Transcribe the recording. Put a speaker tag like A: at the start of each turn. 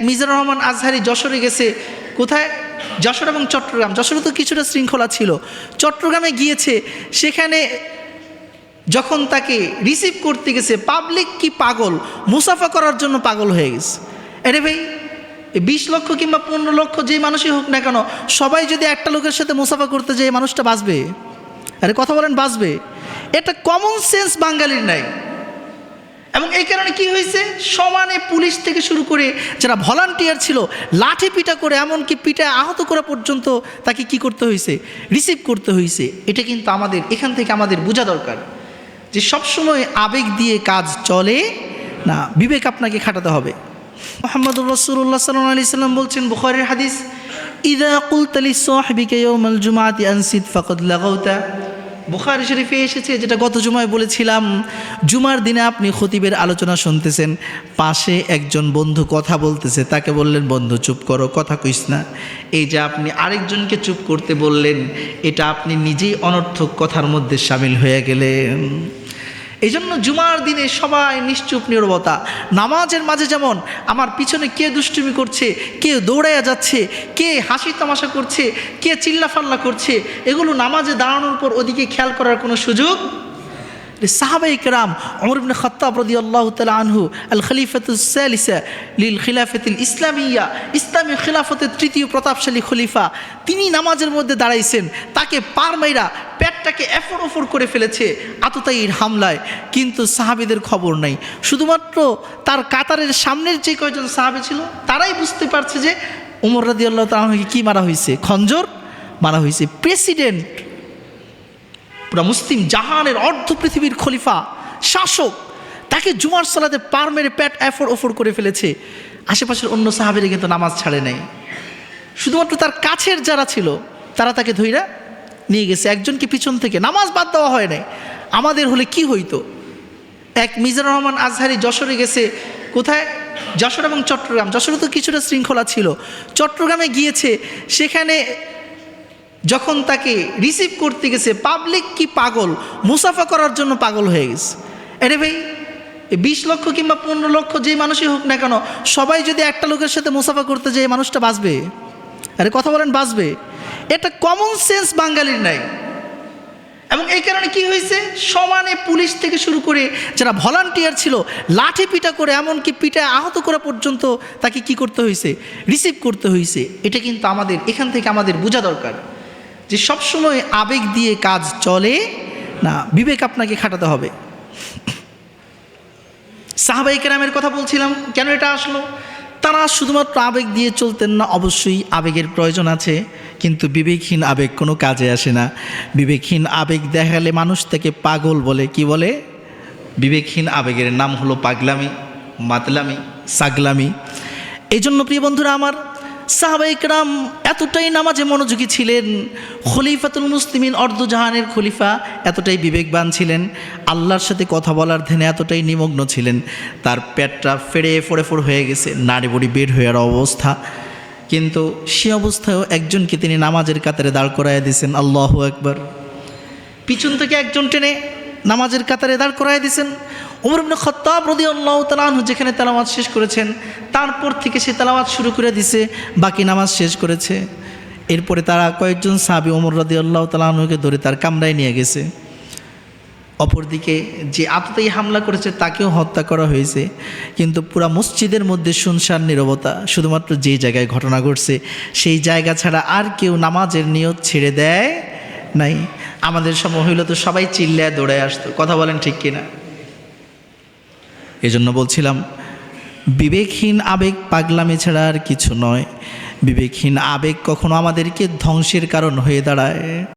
A: মিজানুর রহমান আজহারি যশোরে গেছে। কোথায়? যশোর এবং চট্টগ্রাম। যশোরে তো কিছুটা শৃঙ্খলা ছিল। চট্টগ্রামে গিয়েছে। সেখানে যখন তাকে রিসিভ করতে গেছে পাবলিক কি পাগল? মুসাফা করার জন্য পাগল হয়ে গেছে। আরে ভাই বিশ লক্ষ কিংবা পনেরো লক্ষ যে মানুষই হোক না কেন, সবাই যদি একটা লোকের সাথে মুসাফা করতে যায়, এই মানুষটা বাঁচবে? আরে কথা বলেন, বাঁচবে? এটা কমন সেন্স বাঙালির নাই। এবং এই কারণে কি হয়েছে? সমানে পুলিশ থেকে শুরু করে যারা ভলান্টিয়ার ছিল, লাঠি পিটা করে এমনকি পিঠে আহত করা পর্যন্ত তাকে কি করতে হয়েছে? রিসিভ করতে হয়েছে। এটা কিন্তু আমাদের, এখান থেকে আমাদের বোঝা দরকার যে সবসময় আবেগ দিয়ে কাজ চলে না, বিবেক আপনাকে খাটাতে হবে। মোহাম্মদুর রসুল্লাহ সাল্লাহ আলি সাল্লাম বলছেন বুখারের হাদিস, ইদা কুলতালি সোহাবিকে ইয়ৌমাল জুমাতি আনসিদ ফাকদ লাগাউতা বুখারি শরীফে এসেছে, যেটা গত জুমায় বলেছিলাম, জুমার দিনে আপনি খতিবের আলোচনা শুনতেছেন, পাশে একজন বন্ধু কথা বলতেছে, তাকে বললেন, বন্ধু, চুপ করো, কথা কইস না। এই যে আপনি আরেকজনকে চুপ করতে বললেন, এটা আপনি নিজেই অনর্থক কথার মধ্যে সামিল হয়ে গেলেন। এই জন্য জুমার দিনে সবাই নিশ্চুপ, নিরবতা। নামাজের মাঝে যেমন, আমার পিছনে কে দুষ্টুমি করছে, কে দৌড়াইয়া যাচ্ছে, কে হাসি তামাশা করছে, কে চিল্লাফাল্লা করছে, এগুলো নামাজে দাঁড়ানোর পর ওদিকে খেয়াল করার কোনো সুযোগ সাহাবাই কেরাম অমর ইবনে খত্তাব রদি আল্লাহ তালা আনহু আল খলিফাতুসালিসা লিল খিলাফতুল ইসলামিয়া ইসলামী খিলাফতের তৃতীয় প্রতাপশালী খলিফা তিনি নামাজের মধ্যে দাঁড়াইছেন, তাকে পার মাইরা পেটটাকে এফর ওফর করে ফেলেছে আততায়ীর হামলায়, কিন্তু সাহাবিদের খবর নাই। শুধুমাত্র তার কাতারের সামনের যে কয়জন সাহাবি ছিল, তারাই বুঝতে পারছে যে উমর রাদি আল্লাহ তালাহকে কী মারা হয়েছে, খঞ্জর মারা হয়েছে। প্রেসিডেন্ট পুরা মুসলিম জাহানের অর্ধ পৃথিবীর খলিফা, শাসক, তাকে জুমার সালাতে পার মেরে প্যাট অ্যাফোর ওফোর করে ফেলেছে। আশেপাশের অন্য সাহাবেরা কিন্তু নামাজ ছাড়ে নাই। শুধুমাত্র তার কাছের যারা ছিল, তারা তাকে ধইরা নিয়ে গেছে। একজনকে পিছন থেকে? নামাজ বাদ দেওয়া হয় নাই। আমাদের হলে কি হইতো? এক মিজানুর রহমান আজহারি যশোরে গেছে। কোথায়? যশোর এবং চট্টগ্রাম। যশোরে তো কিছুটা শৃঙ্খলা ছিল। চট্টগ্রামে গিয়েছে। সেখানে যখন তাকে রিসিভ করতে গেছে পাবলিক কি পাগল? মুসাফা করার জন্য পাগল হয়ে গেছে। আরে ভাই বিশ লক্ষ কিংবা পনেরো লক্ষ যে মানুষই হোক না কেন, সবাই যদি একটা লোকের সাথে মুসাফা করতে যায় মানুষটা বাঁচবে? আরে কথা বলেন, বাঁচবে? এটা কমন সেন্স বাঙালির নাই। এবং এই কারণে কি হয়েছে? সমানে পুলিশ থেকে শুরু করে যারা ভলান্টিয়ার ছিল, লাঠি পিটা করে, এমনকি পিঠে আহত করা পর্যন্ত তাকে কি করতে হয়েছে? রিসিভ করতে হয়েছে। এটা কিন্তু আমাদের, এখান থেকে আমাদের বোঝা দরকার। যে সবসময় আবেগ দিয়ে কাজ চলে, না, বিবেক আপনাকে খাটাতে হবে। সাহাবাই কেরামের কথা বলছিলাম, কেন এটা আসলো? তারা শুধুমাত্র আবেগ দিয়ে চলতেন না, অবশ্যই আবেগের প্রয়োজন আছে, কিন্তু বিবেকহীন আবেগ কোনো কাজে আসে না। বিবেকহীন আবেগ দেখালে মানুষ থেকে পাগল বলে, কি বলে? বিবেকহীন আবেগের নাম হলো পাগলামি, মাতলামি, সাগলামি। এই জন্য প্রিয় বন্ধুরা আমার সাহাবাইকরাম এতটাই নামাজে মনোযোগী ছিলেন, খলিফাতুল মুসলিমিন অর্ধজাহানের খলিফা এতটাই বিবেকবান ছিলেন, আল্লাহর সাথে কথা বলার ধ্যানে এতটাই নিমগ্ন ছিলেন, তার পেটটা ফেড়ে ফোড়ে ফোড় হয়ে গেছে, নাড়ি বড়ি বের হয়ে অবস্থা। কিন্তু সে অবস্থায়ও একজনকে তিনি নামাজের কাতারে দাঁড় করাইয়া দিয়েছেন, আল্লাহ একবার পিছন থেকে একজন টেনে নামাজের কাতারে দাঁড় করাই দিয়েছেন। ওমর খত্তাব রদি আল্লাহ তালাহু যেখানে তেলাওয়াত শেষ করেছেন তারপর থেকে সে তেলাওয়াত শুরু করে দিছে, বাকি নামাজ শেষ করেছে। এরপরে তারা কয়েকজন সাহাবি ওমর রদি আল্লাহ তালাহুকে ধরে তার কামরায় নিয়ে গেছে। অপরদিকে যে আততাই হামলা করেছে তাকেও হত্যা করা হয়েছে, কিন্তু পুরা মসজিদের মধ্যে শুনশান, নীরবতা, শুধুমাত্র যে জায়গায় ঘটনা ঘটছে, সেই জায়গা ছাড়া আর কেউ নামাজের নিয়ত ছেড়ে দেয় নাই। আমাদের সময় হইলে তো সবাই চিল্লায় দৌড়ে আসতো, কথা বলেন ঠিক কিনা? এজন্য বলছিলাম বিবেকহীন আবেগ পাগলামি ছাড়া আর কিছু নয়। বিবেকহীন আবেগ কখনো আমাদেরকে ধ্বংসের কারণ হয়ে দাঁড়ায়।